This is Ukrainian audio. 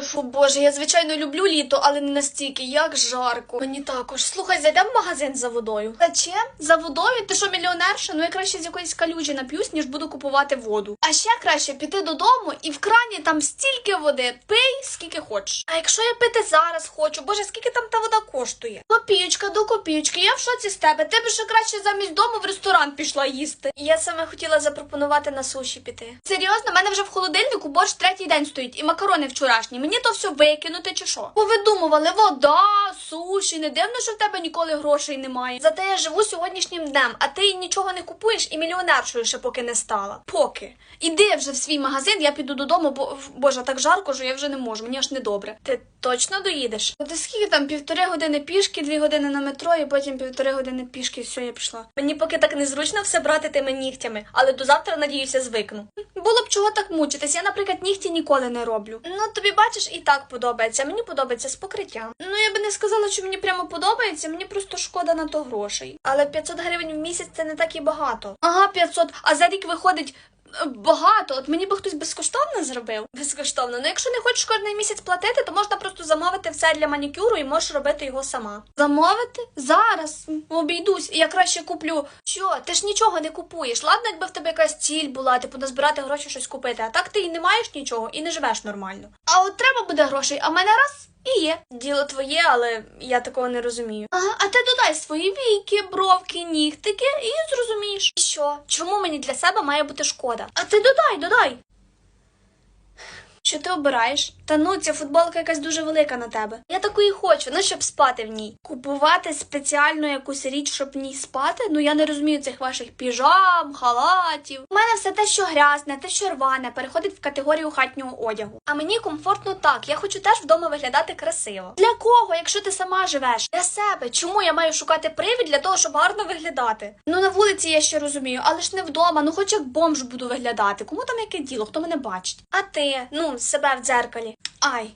Фу, боже, я звичайно люблю літо, але не настільки, як жарко. Мені також. Слухай, зайдемо в магазин за водою. Та чим? За водою? Ти що, мільйонерша? Ну я краще з якоїсь калюжі нап'юсь, ніж буду купувати воду. А ще краще піти додому і в крані там стільки води. Пий скільки хочеш. А якщо я пити зараз хочу, боже, скільки там та вода коштує? Копійочка до копійочки, я в шоці з тебе. Ти б ще краще замість дому в ресторан пішла їсти. Я саме хотіла запропонувати на суші піти. Серйозно, в мене вже в холодильнику борщ третій день стоїть і макарони вчорашні. Мені то все викинути чи що? Повидумували вода, суші. Не дивно, що в тебе ніколи грошей немає. Зате я живу сьогоднішнім днем, а ти нічого не купуєш і мільйонершою ще поки не стала. Поки. Іди вже в свій магазин, я піду додому, бо боже, так жарко, що я вже не можу. Мені аж недобре. Ти точно доїдеш? Ти скільки там півтори години пішки, дві години на метро, і потім півтори години пішки. Все, я пішла. Мені поки так незручно все брати тими нігтями, але до завтра надіюся звикну. Було б чого так мучитись. Я, наприклад, нігті ніколи не роблю. Ну тобі бачиш, і так подобається. Мені подобається з покриттям. Ну я би не сказала, що мені прямо подобається. Мені просто шкода на то грошей. Але 500 гривень в місяць це не так і багато. Ага, 500, а за рік виходить. Багато, от мені би хтось безкоштовно зробив. Безкоштовно. Ну якщо не хочеш кожен місяць платити, то можна просто замовити все для манікюру і можеш робити його сама. Замовити? Зараз обійдусь. Я краще куплю. Що, ти ж нічого не купуєш. Ладно, якби в тебе якась ціль була, типу назбирати гроші щось купити. А так ти і не маєш нічого і не живеш нормально. А от треба буде грошей, а в мене раз і є. Діло твоє, але я такого не розумію. Ага, а ти додай свої війки, бровки, нігтики і зрозумієш. Що? Чому мені для себе має бути шкода? А ти додай, додай. Що ти обираєш? Та ну, ця футболка якась дуже велика на тебе. Я такої хочу, ну щоб спати в ній. Купувати спеціально якусь річ, щоб в ній спати. Ну я не розумію цих ваших піжам, халатів. У мене все те, що грязне, те, що рване, переходить в категорію хатнього одягу. А мені комфортно так. Я хочу теж вдома виглядати красиво. Для кого, якщо ти сама живеш? Для себе. Чому я маю шукати привід для того, щоб гарно виглядати? Ну на вулиці я ще розумію, але ж не вдома. Ну хоч як бомж буду виглядати. Кому там яке діло? Хто мене бачить? А ти, ну, себе в дзеркалі. Ай,